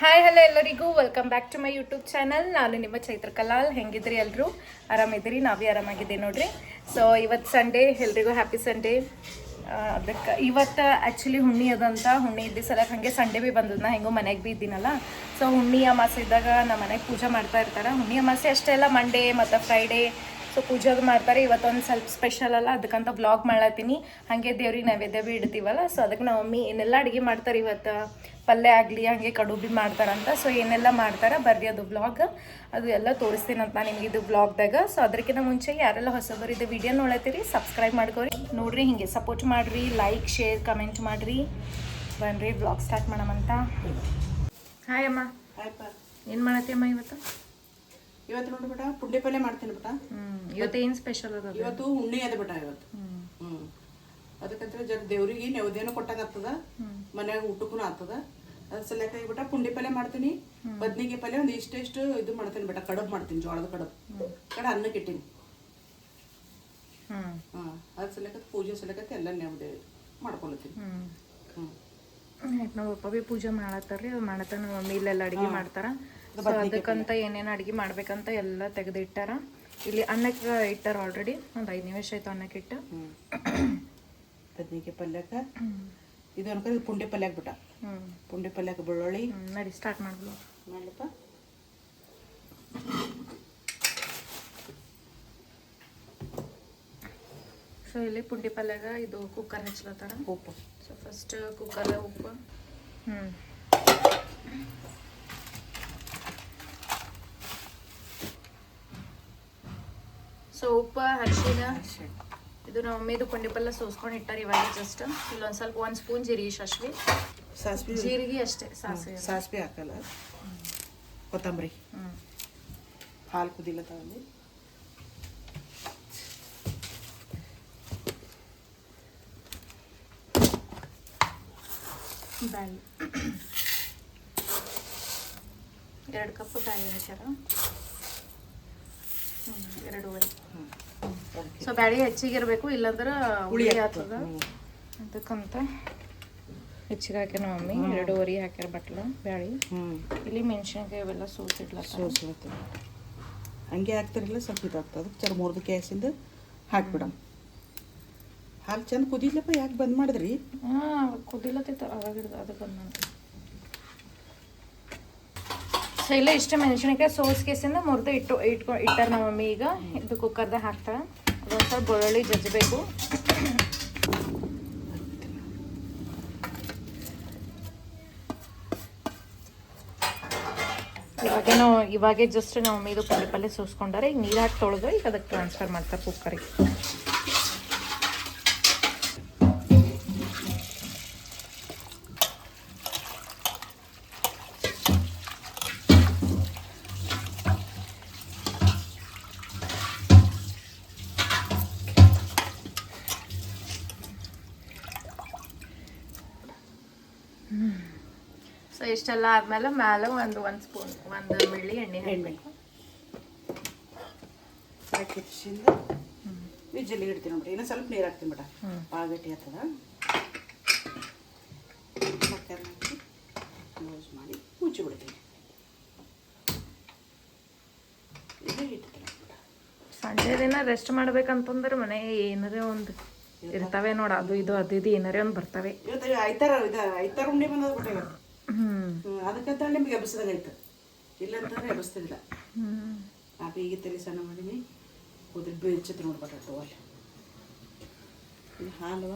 Hi hello ಎಲ್ಲರಿಗೂ. Welcome back to my YouTube channel ನಾನು ನಿಮ್ಮ ಚೈತ್ರ ಕಲಾಲ್. ಹೆಂಗಿದ್ರಿ ಎಲ್ಲರೂ ಆರಾಮಿದ್ದೀರಿ? ನಾವೇ ಆರಾಮಾಗಿದ್ದೀವಿ ನೋಡ್ರಿ. ಸೊ ಇವತ್ತು ಸಂಡೇ ಎಲ್ರಿಗೂ ಹ್ಯಾಪಿ ಸಂಡೇ ಅದಕ್ಕೆ ಇವತ್ತು ಆ್ಯಕ್ಚುಲಿ ಹುಣ್ಣಿ ಅದಂತ ಹುಣ್ಣಿ ಇದ್ದ ಸಲ ಹಾಗೆ ಸಂಡೇ ಭೀ ಬಂದದ. ನಾ ಹೆಂಗೋ ಮನೆಗೆ ಭೀ ಇದ್ದೀನಲ್ಲ. ಸೊ ಹುಣ್ಣಿ ಅಮಾಸೆ ಇದ್ದಾಗ ನಮ್ಮ ಮನೆಗೆ ಪೂಜೆ ಮಾಡ್ತಾ ಇರ್ತಾರೆ. ಹುಣ್ಣಿ ಅಮಾಸೆ ಅಷ್ಟೇ ಅಲ್ಲ ಮಂಡೇ ಮತ್ತು ಫ್ರೈಡೇ ಸೊ ಪೂಜೆ ಅದು ಮಾಡ್ತಾರೆ. ಇವತ್ತೊಂದು ಸ್ವಲ್ಪ ಸ್ಪೆಷಲ್ ಅಲ್ಲ. ಅದಕ್ಕಂತ ಬ್ಲಾಗ್ ಮಾಡ್ಲತ್ತೀನಿ. ಹಾಗೆ ದೇವ್ರಿಗೆ ನೈವೇದ್ಯ ಬಿ ಇಡ್ತೀವಲ್ಲ. ಸೊ ಅದಕ್ಕೆ ನಮ್ಮ ಮಮ್ಮಿ ಏನೆಲ್ಲ ಅಡುಗೆ ಮಾಡ್ತಾರೆ ಇವತ್ತು. ಪಲ್ಯ ಆಗಲಿ ಹಾಗೆ ಕಡುಬಿ ಮಾಡ್ತಾರಂತ. ಸೊ ಏನೆಲ್ಲ ಮಾಡ್ತಾರೆ ಬರ್ರಿ ಅದು ಬ್ಲಾಗ್ ಅದು ಎಲ್ಲ ತೋರಿಸ್ತೀನಂತ ನಾನು ನಿಮ್ಗೆ ಇದು ಬ್ಲಾಗ್ದಾಗ ಸೊ ಅದಕ್ಕಿಂತ ಮುಂಚೆ ಯಾರೆಲ್ಲ ಹೊಸಬರು ಇದು ವಿಡಿಯೋ ನೋಡತ್ತೀರಿ ಸಬ್ಸ್ಕ್ರೈಬ್ ಮಾಡ್ಕೊರಿ. ನೋಡ್ರಿ ಹಿಂಗೆ ಸಪೋರ್ಟ್ ಮಾಡಿರಿ ಲೈಕ್ ಶೇರ್ ಕಮೆಂಟ್ ಮಾಡಿರಿ. ಬನ್ರಿ ಬ್ಲಾಗ್ ಸ್ಟಾರ್ಟ್ ಮಾಡಮಂತ ಹಾಯ್ ಅಮ್ಮ. ಏನು ಮಾಡತ್ತಿ ಅಮ್ಮ ಇವತ್ತು? ಇವತ್ತು ನೋಡಿ ಬಿಟ್ಟ ಪುಂಡಿ ಪಲ್ಯ ಮಾಡ್ತೀನಿ ಬಿಟ್ಟ ಇವತ್ತು ಏನು ಸ್ಪೆಷಲ್ ಅದ ಇವತ್ತು ಹುಣ್ಣಿ ಅದ ಬಿಟ್ಟ ಇವತ್ತು. ಹ್ಮ್. ಅದಕ್ಕಂತ ಜರ ದೇವ್ರಿಗೆ ನೈವೇದ್ಯನೂ ಕೊಟ್ಟಾಗ ಆಗ್ತದ. ಮನ್ಯಾಗ ಊಟಕ್ಕೂ ಆಗ್ತದ. ಅದ್ರ ಸಲಕ ಬಿಟ್ಟ ಪುಂಡಿ ಪಲ್ಯ ಮಾಡ್ತೀನಿ. ಬದ್ನಿಗೆ ಪಲ್ಯ ಒಂದು ಇಷ್ಟೆಷ್ಟು ಇದು ಮಾಡ್ತೀನಿ ಬೇಟ ಕಡಬ್ ಮಾಡ್ತೀನಿ ಜೋಳದ ಕಡಬ್. ಕಡ ಅನ್ನಕ್ಕೆ ಕಿಟ್ಟಿನಿ ಹ್ಞೂ ಹಾ ಅದ್ರ ಸಲಕತ್ ಪೂಜೆ ಸಲಕ ಎಲ್ಲ ನೆಮ್ಮದಿ ಮಾಡ್ಕೊಳತ್ತೀನಿ. ಹ್ಞೂ ಆಯ್ತು ನಮ್ಮ ಅಪ್ಪ ಬಿ ಪೂಜೆ ಮಾಡತ್ತಾರ್ರಿ ಅದು ಮಾಡತ್ತ ನಮ್ಮ ಮಮ್ಮಿ ಇಲ್ಲೆಲ್ಲ ಅಡಿಗೆ ಮಾಡ್ತಾರ. ಸೊ ಅದಕ್ಕಂತ ಏನೇನು ಅಡಿಗೆ ಮಾಡ್ಬೇಕಂತ ಎಲ್ಲ ತೆಗೆದು ಇಟ್ಟಾರ ಇಲ್ಲಿ ಅನ್ನಕ್ಕೆ ಇಟ್ಟಾರ ಆಲ್ರೆಡಿ ಒಂದು ಐದು ನಿಮಿಷ ಆಯ್ತು ಅನ್ನಕ್ಕೆ ಇಟ್ಟು. ಬದ್ನಿಕಾಯಿ ಪಲ್ಯಕ್ಕ. ಇದು ಅನ್ಕೊಂಡ್ರೆ ಇದು ಪುಂಡಿ ಪಲ್ಯ ಹಾಕ್ಬಿಟ್ಟ ಪುಂಡಿ ಪಲ್ಯಕ್ಕೆ ಬೆಳ್ಳುಳ್ಳಿ. ನಡಿ ಸ್ಟಾರ್ಟ್ ಮಾಡ್ಬೋದು ಮಾಡ್ಲಪ್ಪ. ಸೊ ಇಲ್ಲಿ ಪುಂಡಿ ಪಲ್ಯಾಗ ಇದು ಕುಕ್ಕರ್ ಹಚ್ಲತ್ತಾರ? ಉಪ್ಪು. ಸೊ ಫಸ್ಟ್ ಕುಕ್ಕರ್ ಉಪ್ಪು. ಹ್ಞೂ ಸೊ ಉಪ್ಪು ಅರಿಶಿನ ಇದು ನಮ್ಮ ಮಮ್ಮಿದು ಪುಂಡಿ ಪಲ್ಯ ಸೋಸ್ಕೊಂಡು ಇಟ್ಟಾರ ಇವಾಗ ಜಸ್ಟ್ ಇಲ್ಲೊಂದು ಸ್ವಲ್ಪ ಒಂದು ಸ್ಪೂನ್ ಜೀರಿಗೆ ಸಾಸ್ವಿ. ಸಾಸ್ವಿ ಜೀರಿಗೆ ಅಷ್ಟೇ ಸಾಸಿವೆ ಸಾಸಿವೆ ಹಾಕಲ್ಲ. ಕೊತ್ತಂಬರಿ. ಹ್ಞೂ ಹಾಲು ಕುದಿಲ್ಲ ತಗೊಂಡು. ಬ್ಯಾಳಿ. ಎರಡು ಕಪ್ ಬ್ಯಾಳಿ ಹಾಕ್ಯಾರ. ಹ್ಮ್, ಎರಡೂವರೆ. ಸೊ ಬ್ಯಾಳಿ ಹೆಚ್ಚಿಗಿರ್ಬೇಕು ಇಲ್ಲಾಂದ್ರೆ ಹುಳಿ ಆಗ್ತದ. ಅದಕ್ಕಂತ ಹೆಚ್ಚಿಗೆ ಹಾಕ್ಯಾರ ನಮ್ಮ ಮಮ್ಮಿ ಎರಡೂವರೆ ಹಾಕ್ಯಾರ ಬಟ್ಲ ಬ್ಯಾಳಿ. ಹ್ಞೂ ಇಲ್ಲಿ ಮೆಣಸಿನ್ಕಾಯಿ ಅವೆಲ್ಲ ಸೋಸಿಡ್ಲ ಸೋಸಿಡ್ತೀವಿ ಹಂಗೆ ಹಾಕ್ತಾರಿಲ್ಲ ಸ್ವಲ್ಪ ಇದಾಗ್ತದೆ ಅದಕ್ಕೆ ಚರ ಮೂರ್ದು ಕ್ಯಾಸಿಂದ ಹಾಕ್ಬಿಡಮ್. ಹಾಲು ಚಂದ ಕುದಿಲಪ್ಪ ಯಾಕೆ ಬಂದ್ ಮಾಡಿದ್ರಿ? ಹಾಂ ಕುದಿಲತ್ತಿತ್ತು ಅವಾಗ ಬಂದ್ ನಾನು ಸೊ ಇಲ್ಲ ಇಷ್ಟ ಮೆಣಸಿನಕಾಯಿ ಸೋಸ್ ಕೇಸಿಂದ ಮುರಿದು ಇಟ್ಟು ಇಟ್ಕೊ ಇಟ್ಟಾರ ನಮ್ಮ ಮಮ್ಮಿ ಈಗ. ಇದು ಕುಕ್ಕರ್ದಾಗ ಹಾಕ್ತಾಳೆ. ಅದೊಂದು ಸ್ವಲ್ಪ ಬೆಳ್ಳುಳ್ಳಿ ಜಜ್ಜಬೇಕು. ಇವಾಗೆ ನಾವು ಇವಾಗೆ ಜಸ್ಟ್ ನಮ್ಮ ಮಮ್ಮಿ ಇದು ಪಲ್ಯ ಪಲ್ಯ ಸೋಸ್ಕೊಂಡಾರೆ. ಈಗ ನೀರು ಹಾಕಿ ತೊಳೆದು ಈಗ ಅದಕ್ಕೆ ಟ್ರಾನ್ಸ್ಫರ್ ಮಾಡ್ತಾರೆ ಕುಕ್ಕರಿಗೆ. ಇಷ್ಟೆಲ್ಲ ಆದ್ಮೇಲೆ ಮೇಲೆ ಒಂದು ಒಂದು ಸ್ಪೂನ್ ಒಂದು ಮಿಳ್ಳಿ ಎಣ್ಣೆ ಹಾಕಬೇಕು. ಹಾಕಿಸಿಂದ ವಿಜಲ್ ಇಡ್ತೀನಿ ನೋಡ್ರಿ. ಇನ್ನೂ ಸ್ವಲ್ಪ ನೀರು ಹಾಕ್ತೀನಿ ಬಿಡ. ಭಾಳ ಗಟ್ಟಿ ಆಗ್ತದ. ಕ್ಲೋಸ್ ಮಾಡಿ ಮುಚ್ಚಿ ಬಿಡ್ತೀನಿ. ಇದು ಇಡ್ತೀನಿ ಸಂಜೆ ದಿನ ರೆಸ್ಟ್ ಮಾಡ್ಬೇಕಂತಂದ್ರೆ ಮನೆ ಏನಾರೇ ಒಂದು ಇರ್ತಾವೆ ನೋಡ ಅದು ಇದು ಅದು ಇದು ಏನಾರೇ ಒಂದು ಬರ್ತವೆ. ಐತಾರ ಇದು ಐತಾರ ಉಂಡೆ ಬಂದದ ಹ್ಮ್, ಅದಕ್ಕಂತ ನಿಮ್ಗೆ ಇಲ್ಲ ಆಯ್ತು ಇಲ್ಲಂತಂದ್ರೆ ಎಬ್ಬಿಸ್ತಿಲ್ಲ ಆಗ ಈಗ ತಲೆ ಸಣ್ಣ ಮಾಡೀನಿ ಕುದ್ರೆ ಬೇಯಿಸಿತ್ತು ನೋಡ್ಬಿಟ್ಟ ಟೋಲ್ ಇದು ಹಾಲು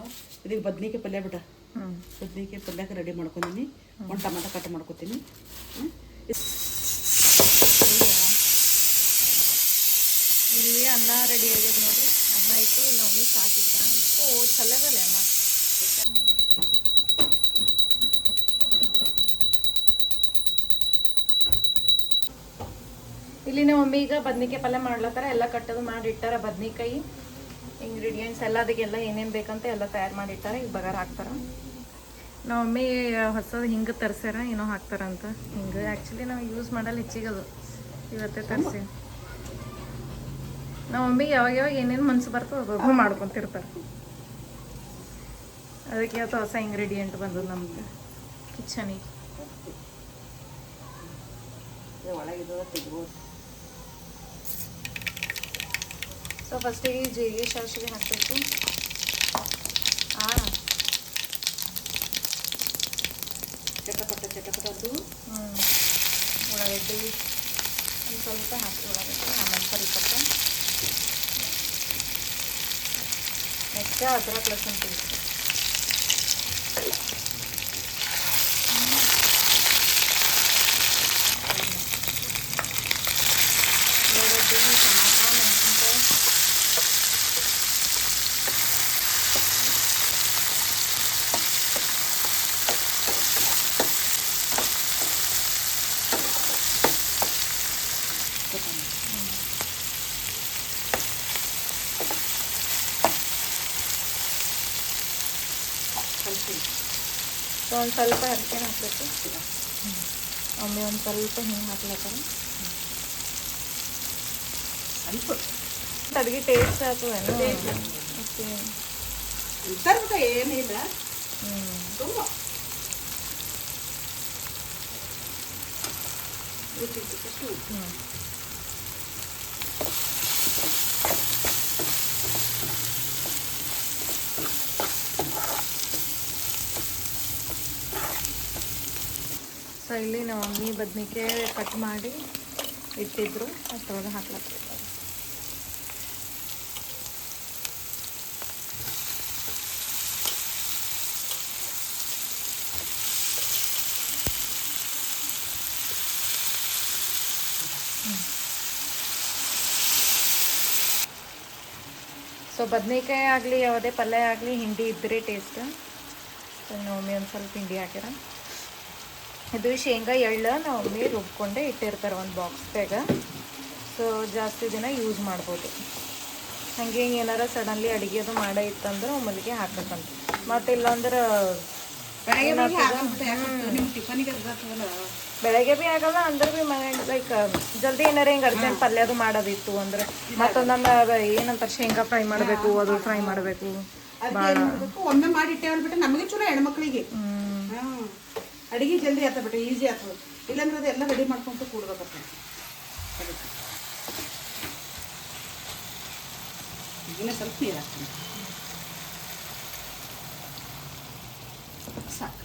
ಇದೀಗ ಬದ್ನಿಕಾಯಿ ಪಲ್ಯ ಬಿಟ್ಟ ಬದ್ನಿಕಾಯಿ ಪಲ್ಯಕ್ಕೆ ರೆಡಿ ಮಾಡ್ಕೊಂಡಿನಿ. ಒಂದು ಟಮಾಟ ಕಟ್ ಮಾಡ್ಕೊತೀನಿ. ಇಲ್ಲಿ ಅನ್ನ ರೆಡಿ ಆಗಿದೆ ನೋಡ್ರಿ. ಅನ್ನ ಇತ್ತು ಇಲ್ಲ ಒಮ್ಮೆ ಸಾಕಿತ್ತ? ಓ ಚಲಗಲ್ಲ ಅಮ್ಮ. ಇಲ್ಲಿ ನಮ್ಮ ಮಮ್ಮಿ ಈಗ ಬದ್ನಿಕಾಯಿ ಪಲ್ಯ ಮಾಡ್ಲತ್ತಾರ ಎಲ್ಲ ಕಟ್ಟದು ಮಾಡಿಟ್ಟಾರ ಬದ್ನಿಕಾಯಿ ಇಂಗ್ರೀಡಿಯೆಂಟ್ಸ್ ಎಲ್ಲ ಅದಕ್ಕೆಲ್ಲ ಏನೇನು ಬೇಕಂತ ಎಲ್ಲ ತಯಾರು ಮಾಡಿ ಇಟ್ಟಾರ ಈಗ ಬಗಾರ ಹಾಕ್ತಾರ. ನಮ್ಮ ಮಮ್ಮಿ ಹೊಸದು ಹಿಂಗೆ ತರ್ಸ್ಯಾರ, ಏನೋ ಹಾಕ್ತಾರಂತ. ಹಿಂಗೆ ಆ್ಯಕ್ಚುಲಿ ನಾವು ಯೂಸ್ ಮಾಡಲ್ಲ ಹೆಚ್ಚಿಗೆ ಅದು ಇವತ್ತೇ ತರಿಸಿ ನಮ್ಮ ಮಮ್ಮಿಗೆ ಯಾವಾಗ ಯಾವಾಗ ಏನೇನು ಮನ್ಸು ಬರ್ತದೆ ಅದು ಮಾಡ್ಕೊತಿರ್ತಾರೆ. ಅದಕ್ಕೆ ಇವತ್ತು ಹೊಸ ಇಂಗ್ರೀಡಿಯೆಂಟ್ ಬಂದದ್ದು ನಮ್ಗೆ ಕಿಚನಿಗೆ ಒಳಗಿದ ಸೊ ಫಸ್ಟಿಗೆ ಜೀರಿಗೆ ಸಾಸಿವೆ ಹಾಕಬೇಕು ಹಾಂ ಚಟಪಟ ಚಟಪಟದ್ದು ಹ್ಞೂ ಉಳ್ಳಾಗಡ್ಡಿ ಒಂದು ಸ್ವಲ್ಪ ಹಾಕಿ ಉಳ್ಳಾಗಡ್ಡಿ ಆಮೇಲೆ ಕರಿಪತ್ತ ನೆಕ್ಸ್ಟ್ ಅದ್ರಕ್ ಲಸಣ ಪೇಸ್ಟ್ ಉಳ್ಳಾಗಡ್ಡಿ ಟೊಮಾಟೊ ಮೆಣಸಿನ್ಕಾಯಿ ಕಲಿಸಿ ಸೊ ಒಂದು ಸ್ವಲ್ಪ ಅರಿಶಿಣ ಹಾಕಬೇಕು ಒಮ್ಮೆ ಒಂದು ಸ್ವಲ್ಪ ಹಿಂಗೆ ಹಾಕ್ಲತ್ತಾರ ಅನ್ಕೊ ಅಡ್ಗೆ ಟೇಸ್ಟ್ ಆಗ್ತದೇನು ಓಕೆ ಅಂತರ್ಬಿಟ್ಟ ಏನಿಲ್ಲ ಹ್ಞೂ ತುಂಬ ರುಚಿಗೆ ತಕ್ಕಷ್ಟು ಉಪ್ಪು. ಹ್ಞೂ ಇಲ್ಲಿ ನಮ್ಮ ಮಮ್ಮಿ ಬದ್ನಿಕಾಯಿ ಕಟ್ ಮಾಡಿ ಇಟ್ಟಿದ್ರು. ಅಷ್ಟೊಳಗೆ ಹಾಕ್ಲತ್ತಿರ್ತಾರೆ ಸೊ ಬದ್ನೆಕಾಯಿ ಆಗಲಿ, ಯಾವುದೇ ಪಲ್ಯ ಆಗಲಿ, ಹಿಂಡಿ ಇದ್ದರೆ ಟೇಸ್ಟ್ ಸೊ ನಮ್ಮಮ್ಮಿ ಒಂದು ಸ್ವಲ್ಪ ಹಿಂಡಿ ಹಾಕ್ಯಾರ. ಇದು ಶೇಂಗಾ ಎಳ್ಳು ನಾವು ಒಮ್ಮೆ ರುಬ್ಕೊಂಡೆ ಇಟ್ಟಿರ್ತಾರೆ ಒಂದು ಬಾಕ್ಸ್ದಾಗ ಸೊ ಜಾಸ್ತಿ ದಿನ ಯೂಸ್ ಮಾಡ್ಬೋದು. ಹಾಗೆ ಏನಾರ ಸಡನ್ಲಿ ಅಡುಗೆ ಅದು ಮಾಡೋ ಇತ್ತಂದ್ರೆ ಒಮ್ಮಲಿಗೆ ಹಾಕಬೇಕಂತ ಮತ್ತು ಇಲ್ಲಾಂದ್ರೆ ಬೆಳಗ್ಗೆ ಭೀ ಆಗಲ್ಲ ಅಂದ್ರೆ ಭೀ ಮನೆಗೆ ಲೈಕ್ ಜಲ್ದಿ ಏನಾರ ಹಿಂಗೆ ಅರ್ಜೆಂಟ್ ಪಲ್ಯ ಅದು ಮಾಡೋದಿತ್ತು ಅಂದ್ರೆ. ಮತ್ತೊಂದೊಂದು ಏನಂತಾರೆ ಶೇಂಗಾ ಫ್ರೈ ಮಾಡಬೇಕು ಅದು ಫ್ರೈ ಮಾಡಬೇಕು. ಒಮ್ಮೆ ಮಾಡಿಟ್ಟೆ ಇಟ್ಟೇವಲ್ಬಿಟ್ಟು ನಮಗೆ ಚಲೋ ಹೆಣ್ಮಕ್ಳಿಗೆ. ಅಡಿಗೆ ಜಲ್ದಿ ಆತ ಬಿಟ್ಟು ಈಸಿ ಆಗ್ತದೆ ಇಲ್ಲಾಂದ್ರೆ ಅದೆಲ್ಲ ರೆಡಿ ಮಾಡ್ಕೊಂಡು ಕೂಡ್ಬೇಕಾಗ್ತದೆ ಅದಕ್ಕೆ. ಸ್ವಲ್ಪ ನೀರು ಹಾಕ್ತೀನಿ. ಸಾಕು.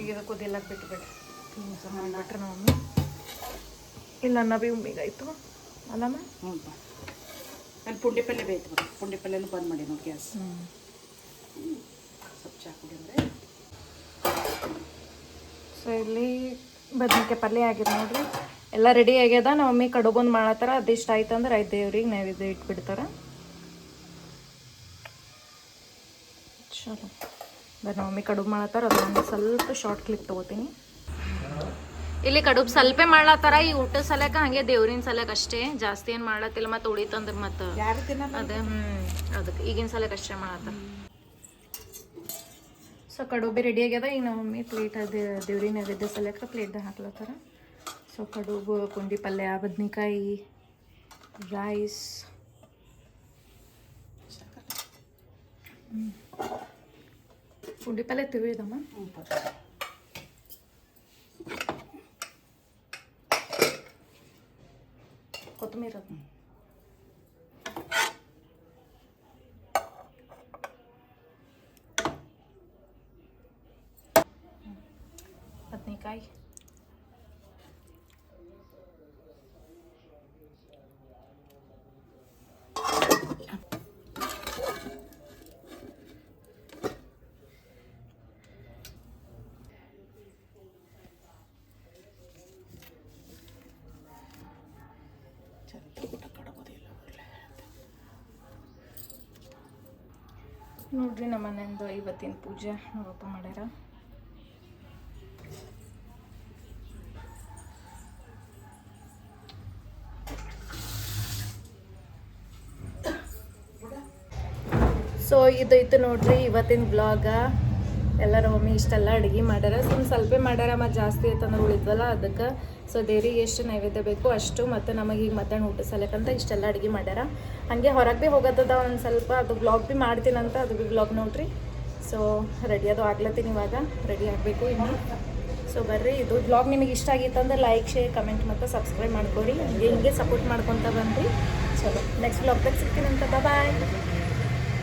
ಈಗ ಕುದಿಯಲ್ಲ ಕುದಿಲಕ್ ಬಿಟ್ಬಿಡ್ರಿ ಬಿಟ್ರೆ ನಾವು ಇಲ್ಲ ನಬಿ ಭೀ ಉಮ್ಮಿಗಾಯ್ತು ಅಲ್ಲಮ್ಮ ಹ್ಞೂ ನಾನು ಪುಂಡಿ ಪಲ್ಯ ಬೇಯ್ತು ಬಿಡು. ಪುಂಡಿ ಪಲ್ಯನೂ ಬಂದ್ ಮಾಡಿ ನೋಡಿ ಗ್ಯಾಸ್. ಸ್ವಲ್ಪ ಚಾ ಕುಡಿ ಅಂದರೆ. ಸೊ ಇಲ್ಲಿ ಬದ್ನಿಕಾಯಿ ಪಲ್ಯ ಆಗಿದೆ ನೋಡ್ರಿ. ಎಲ್ಲ ರೆಡಿ ಆಗ್ಯದ. ನಮ್ಮ ಮಮ್ಮಿ ಕಡುಬೊಂದು ಮಾಡತ್ತಾರ. ಅದಿಷ್ಟ ಆಯ್ತು ಅಂದ್ರೆ ಐದು ದೇವ್ರಿಗೆ ನೈವೇದ್ಯ ಇಟ್ಬಿಡ್ತಾರ. ಚಲೋ. ಬರ್ ನಮ್ಮ ಮಮ್ಮಿ ಕಡುಬು ಮಾಡತ್ತಾರ. ಅದೊಂದು ಸ್ವಲ್ಪ ಶಾರ್ಟ್ ಕ್ಲಿಪ್ ತಗೋತೀನಿ. ಇಲ್ಲಿ ಕಡುಬು ಸ್ವಲ್ಪ ಮಾಡ್ಲತ್ತಾರ ಈ ಊಟದ ಸಲಕ ಹಂಗೆ ದೇವ್ರಿನ ಸಲಕ ಅಷ್ಟೇ. ಜಾಸ್ತಿ ಏನು ಮಾಡ್ಲತ್ತಿಲ್ಲ ಮತ್ತು ಉಳಿತಂದ್ರೆ ಮತ್ತು ಯಾರು ತಿನ್ನಲ್ಲ? ಅದೇ ಹ್ಞೂ ಅದಕ್ಕೆ ಈಗಿನ ಸಲಕ್ಕೆ ಅಷ್ಟೇ ಮಾಡತ್ತಾರ. ಸೊ ಕಡುಬು ರೆಡಿ ಆಗ್ಯದ. ಈಗ ನಮ್ಮ ಮಮ್ಮಿ ಪ್ಲೇಟ್ ಅದು ದೇವ್ರಿ ನೈವೇದ್ಯ ಸಲಕ್ಕೆ ಪ್ಲೇಟ್ದಾಗ ಹಾಕ್ಲತ್ತಾರ. ಸೊ ಕಡುಬು ಪುಂಡಿ ಪಲ್ಯ ಬದ್ನಿಕಾಯಿ ರೈಸ್ ಪುಂಡಿ ಪಲ್ಯ ತಿಳಿದಮ್ಮ ಹ್ಞೂ ಕೊತ್ತಂಬರಿ ನೋಡ್ರಿ ನಮ್ಮ ಮನೆಯಿಂದ ಇವತ್ತಿನ ಪೂಜೆ. ನೋಡಪ್ಪ ಮಾಡ್ಯಾರ. ಸೊ ಇದೈತು ನೋಡ್ರಿ ಇವತ್ತಿನ ಬ್ಲಾಗ ಎಲ್ಲರ ಒಮ್ಮೆ ಇಷ್ಟೆಲ್ಲ ಅಡುಗೆ ಮಾಡ್ಯಾರ. ಸುಮ್ಮನೆ ಸ್ವಲ್ಪ ಮಾಡ್ಯಾರ, ಮತ್ತು ಜಾಸ್ತಿ ಆಯ್ತಂದ್ರೆ ಉಳಿದ್ವಲ್ಲ ಅದಕ್ಕೆ. ಸೊ ದೇವ್ರಿಗೆ ಎಷ್ಟು ನೈವೇದ್ಯ ಬೇಕು ಅಷ್ಟು ಮತ್ತು ನಮಗೆ ಈಗ ಮಧ್ಯಾಹ್ನ ಊಟ ಸಲಕ್ಕಂತ ಇಷ್ಟೆಲ್ಲ ಅಡುಗೆ ಮಾಡ್ಯಾರ. ಹಾಗೆ ಹೊರಗೆ ಭೀ ಹೋಗೋದದ ಒಂದು ಸ್ವಲ್ಪ. ಅದು ಬ್ಲಾಗ್ ಭೀ ಮಾಡ್ತೀನಂತ, ಅದು ಭೀ ಬ್ಲಾಗ್ ನೋಡ್ರಿ. ಸೊ ರೆಡಿ ಅದು ಆಗ್ಲತ್ತೀನಿ ಇವಾಗ. ರೆಡಿ ಆಗಬೇಕು ಇನ್ನು. ಸೊ ಬರ್ರಿ. ಇದು ಬ್ಲಾಗ್ ನಿಮಗೆ ಇಷ್ಟ ಆಗಿತ್ತಂದ್ರೆ ಲೈಕ್ ಶೇರ್ ಕಮೆಂಟ್ ಮತ್ತು ಸಬ್ಸ್ಕ್ರೈಬ್ ಮಾಡ್ಕೊರಿ. ಹಿಂಗೆ ಹಿಂಗೆ ಸಪೋರ್ಟ್ ಮಾಡ್ಕೊತ ಬನ್ನಿರಿ ಚಲೋ ನೆಕ್ಸ್ಟ್ ಬ್ಲಾಗ್ದಾಗ ಅಂತ. ಬಾಯ್